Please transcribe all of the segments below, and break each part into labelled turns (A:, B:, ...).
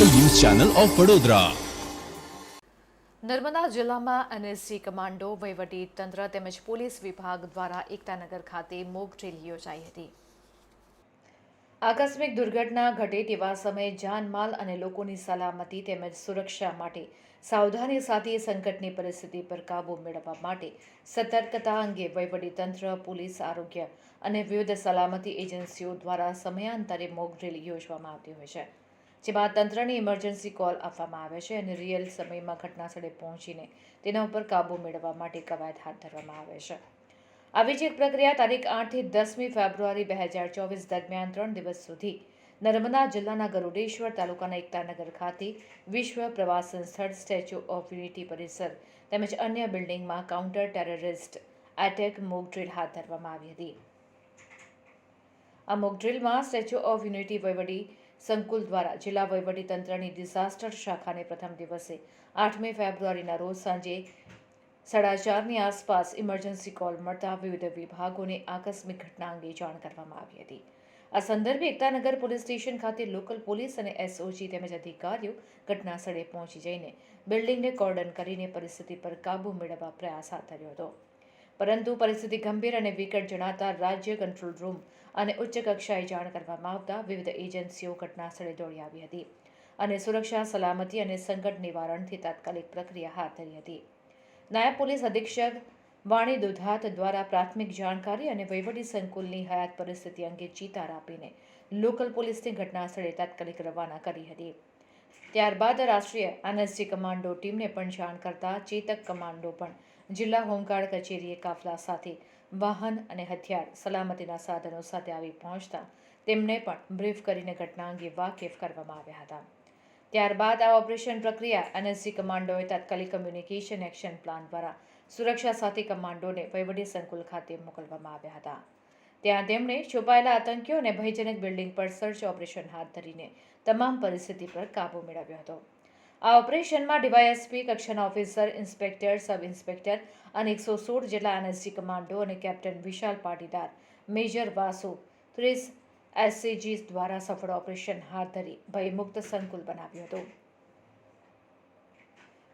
A: Channel of Vadodara.
B: Narmada જિલ્લામાં NSG commando, વહીવટી તંત્ર તેમજ પોલીસ વિભાગ દ્વારા એકતાનગર ખાતે મોક ડ્રીલ યોજાઈ હતી. આકસ્મિક દુર્ઘટના ઘટે તેવા સમયે જાનમાલ અને લોકોની સલામતી તેમજ સુરક્ષા માટે સાવધાની સાથે સંકટની પરિસ્થિતિ પર કાબૂ મેળવવા માટે સતર્કતા અંગે તંત્ર, પોલીસ, આરોગ્ય અને વિવિધ સલામતી એજન્સીઓ દ્વારા સમયાંતરે મોક ડ્રીલ યોજવામાં આવતી હોય છે. જેમાં તંત્રની ઇમરજન્સી કોલ આપવામાં આવે છે અને રિયલ સમયમાં ઘટનાસ્થળે પહોંચીને તેના ઉપર કાબૂ મેળવવા માટે કવાયત હાથ ધરવામાં આવે છે. આવી જ એક પ્રક્રિયા તારીખ આઠથી દસમી ફેબ્રુઆરી બે હજાર ચોવીસ દરમિયાન ત્રણ દિવસ સુધી નર્મદા જિલ્લાના ગરુડેશ્વર તાલુકાના એકતાનગર ખાતે વિશ્વ પ્રવાસન સ્થળ સ્ટેચ્યુ ઓફ યુનિટી પરિસર તેમજ અન્ય બિલ્ડિંગમાં counter terrorist attack mock drill હાથ ધરવામાં આવી હતી. આ મોક ડ્રીલમાં સ્ટેચ્યુ ઓફ યુનિટી વહીવટી સંકુલ દ્વારા જિલ્લા વહીવટી તંત્રની ડિઝાસ્ટર શાખાને પ્રથમ દિવસે આઠમી ફેબ્રુઆરીના રોજ સાંજે સાડા ચારની આસપાસ ઇમરજન્સી કોલ મળતા વિવિધ વિભાગોને આકસ્મિક ઘટના અંગે જાણ કરવામાં આવી હતી. આ સંદર્ભે એકતાનગર પોલીસ સ્ટેશન ખાતે લોકલ પોલીસ અને એસઓજી તેમજ અધિકારીઓ ઘટના સ્થળે પહોંચી જઈને બિલ્ડિંગને કોર્ડન કરીને પરિસ્થિતિ પર કાબૂ મેળવવા પ્રયાસ હાથ ધર્યો હતો. પરંતુ પરિસ્થિતિ ગંભીર અને વિકટ જણાતા રાજ્ય કંટ્રોલ રૂમ અને ઉચ્ચ કક્ષાએ જાણ કરવામાં આવતા વિવિધ એજન્સીઓ ઘટના સ્થળે દોડી આવી હતી અને સુરક્ષા, સલામતી અને સંકટ નિવારણથી તાત્કાલિક પ્રક્રિયા હાથ ધરી હતી. નાયબ પોલીસ અધિક્ષક વાણી દુધાત દ્વારા પ્રાથમિક જાણકારી અને વહીવટી સંકુલની હયાત પરિસ્થિતિ અંગે ચિતાર આપીને લોકલ પોલીસને ઘટના સ્થળે તાત્કાલિક રવાના કરી હતી. ત્યારબાદ રાષ્ટ્રીય એનએસજી કમાન્ડો ટીમને પણ જાણ કરતા ચેતક કમાન્ડો પણ જિલ્લા હોમગાર્ડ કચેરીએ કાફલા સાથે વાહન અને હથિયાર સલામતીના સાધનો સાથે આવી પહોંચતા તેમને પણ બ્રીફ કરીને ઘટના અંગે વાકેફ કરવામાં આવ્યા હતા. ત્યારબાદ આ ઓપરેશન પ્રક્રિયા એનએસજી કમાન્ડોએ તાત્કાલિક કમ્યુનિકેશન એક્શન પ્લાન દ્વારા સુરક્ષા સાથે કમાન્ડોને વહીવટી સંકુલ ખાતે મોકલવામાં આવ્યા હતા. ત્યાં તેમણે છુપાયેલા આતંકીઓ અને ભયજનક બિલ્ડિંગ પર સર્ચ ઓપરેશન હાથ ધરીને તમામ પરિસ્થિતિ પર કાબૂ મેળવ્યો હતો. આ ઓપરેશનમાં ડીવાયએસપી, કક્ષાના ઓફિસર, ઇન્સ્પેક્ટર, સબ ઇન્સ્પેક્ટર અને એકસો સોળ જેટલા એનએસજી કમાન્ડો અને કેપ્ટન વિશાલ પાટીદાર, મેજર વાસુ, ત્રીસ એસસીજી દ્વારા સફળ ઓપરેશન હાથ ધરી ભયમુક્ત સંકુલ બનાવ્યું હતું.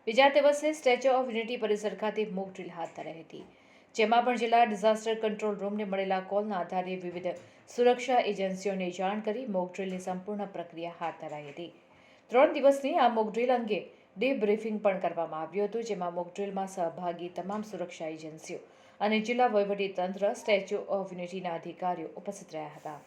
B: બીજા દિવસે સ્ટેચ્યુ ઓફ યુનિટી પરિસર ખાતે મોક ડ્રીલ હાથ ધરાઈ હતી, જેમાં પણ જિલ્લા ડિઝાસ્ટર કંટ્રોલ રૂમને મળેલા કોલના આધારે વિવિધ સુરક્ષા એજન્સીઓને જાણ કરી મોક ડ્રીલની સંપૂર્ણ પ્રક્રિયા હાથ ધરાઈ હતી. ત્રણ દિવસની આ મોકડ્રીલ અંગે અંગે ડીબ્રીફિંગ પણ કરવામાં આવ્યું હતું, જેમાં મોકડ્રીલમાં સહભાગી તમામ સુરક્ષા એજન્સીઓ અને જિલ્લા વહીવટી તંત્ર સ્ટેચ્યુ ઓફ યુનિટીના અધિકારીઓ ઉપસ્થિત રહ્યા હતા.